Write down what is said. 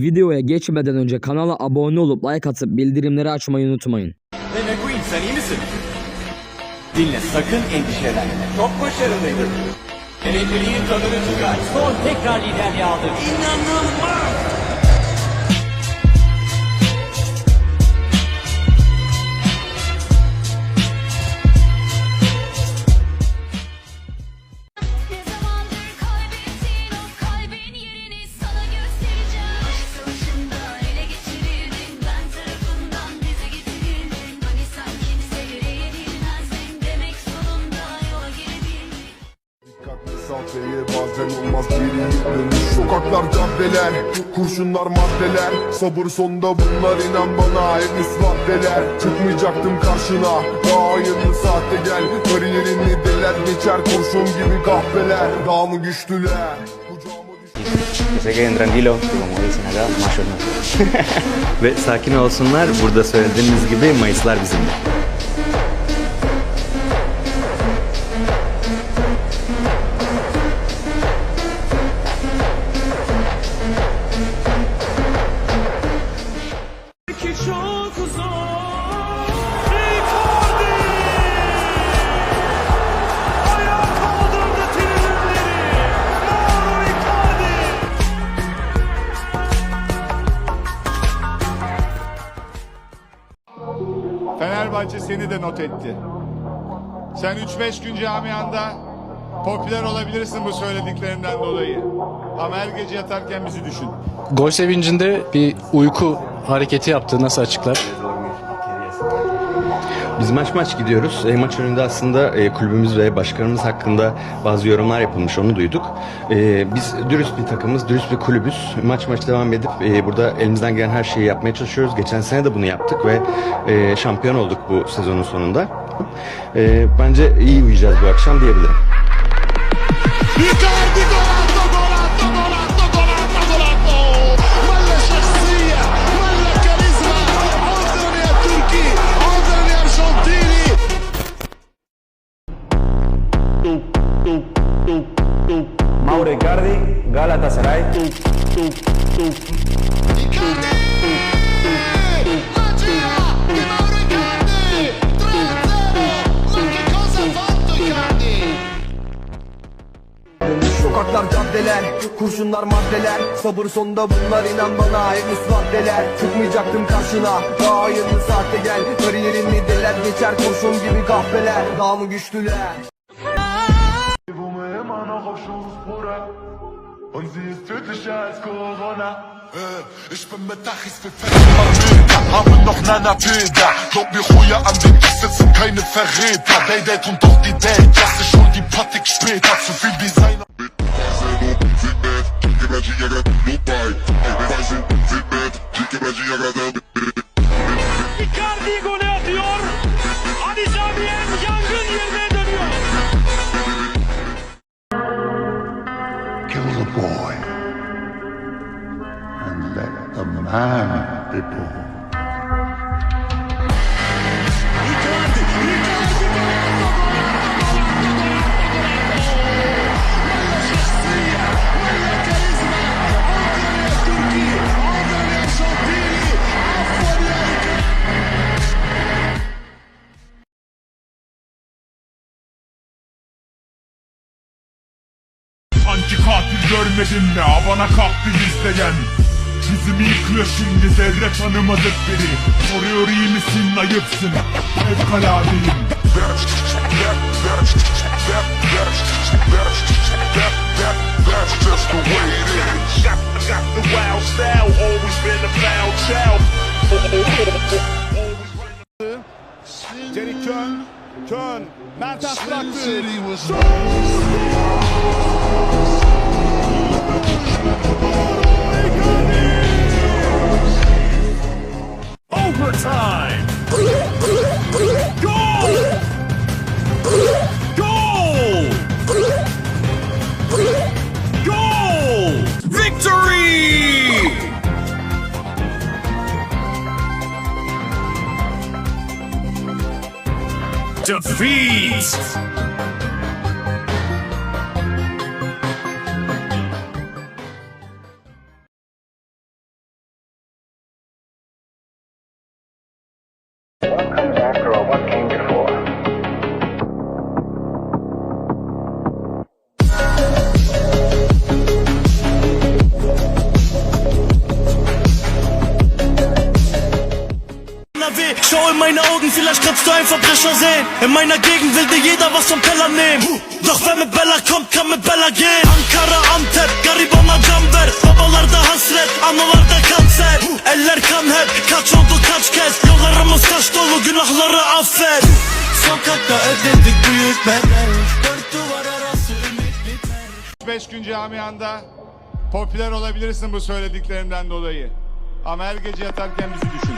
Videoya geçmeden önce kanala abone olup like atıp bildirimleri açmayı unutmayın. Hey McQueen sen iyi misin? Dinle sakın endişelenme. Çok başarılıydın. Elektriğin tadını çıkar. Son tekrar liderliği aldı. İnanılmaz! Salçayı bazen olmaz biri dönüş Sokaklar caddeler, kurşunlar maddeler. Sabır sonda bunlar inan bana henüz vaddeler Çıkmayacaktım karşına hayırlı saatte gel. Kariyerini deler geçer kurşun gibi kahveler Daha mı güçlüler? Que se queden tranquilos, como dicen acá, mayo no. Ve sakin olsunlar, burada söylediğiniz gibi Mayıslar bizimle. Fenerbahçe seni de not etti. Sen 3-5 gün camianda popüler olabilirsin bu söylediklerinden dolayı. Ama her gece yatarken bizi düşün. Gol sevincinde bir uyku hareketi yaptı. Nasıl açıklar? Biz maç maç gidiyoruz. E, maç önünde aslında e, kulübümüz ve başkanımız hakkında bazı yorumlar yapılmış, onu duyduk. E, biz dürüst bir takımız, dürüst bir kulübüz. Maç maç devam edip e, burada elimizden gelen her şeyi yapmaya çalışıyoruz. Geçen sene de bunu yaptık ve e, şampiyon olduk bu sezonun sonunda. E, bence iyi uyuyacağız bu akşam diyebilirim. Icardi golato Icardi? Sokaklar caddeler, kurşunlar maddeler. Sabır sonda bunlar inan bana henüz vaddeler Çıkmayacaktım karşına daha hayırlı saatte gel. Kariyerini deler geçer kurşun gibi kahveler. Daha mı güçlüler Und sie ist tödlicher als Corona. Äh, Ich bin mit Dachis fette Marmeta Haben noch Nana Peda Glaub mir Ruhe an den Tisch sitzen keine Verräter. Day-Date und doch die Date Lass ich hol die Patik später. Zu viel Designer ham people. Katil görmedin mi? Havana kalktı izleyen Bizim yıkıyor şimdi zerre tanımadık biri. Soruyor iyi misin, ayıpsın. Fevkaladeyim. That's just the way it is. Got, got the wild style, always been a foul child. Derek Kön. Kön. Mertens bıraktı. Overtime. Goal. Goal. Goal. Victory. Defeat. Meine Augen, vielleicht kannst du einen Verbrecher sehen. In meiner Gegend will dir jeder was vom Teller nehmen. Doch wer mit Bella kommt, kann mit Bella gehen. Ankara, Antep, garibana can ver. Babalarda hasret, analarda kanser. Eller kan hep, kaç oldu kaç kez. Yollarımız taş dolu, günahları affet. Sokakta ödedik büyük bedel. Dört duvar arası ümit biter. 5 gün camianda popüler olabilirsin bu söylediklerimden dolayı. Ama her gece yatarken bizi düşün.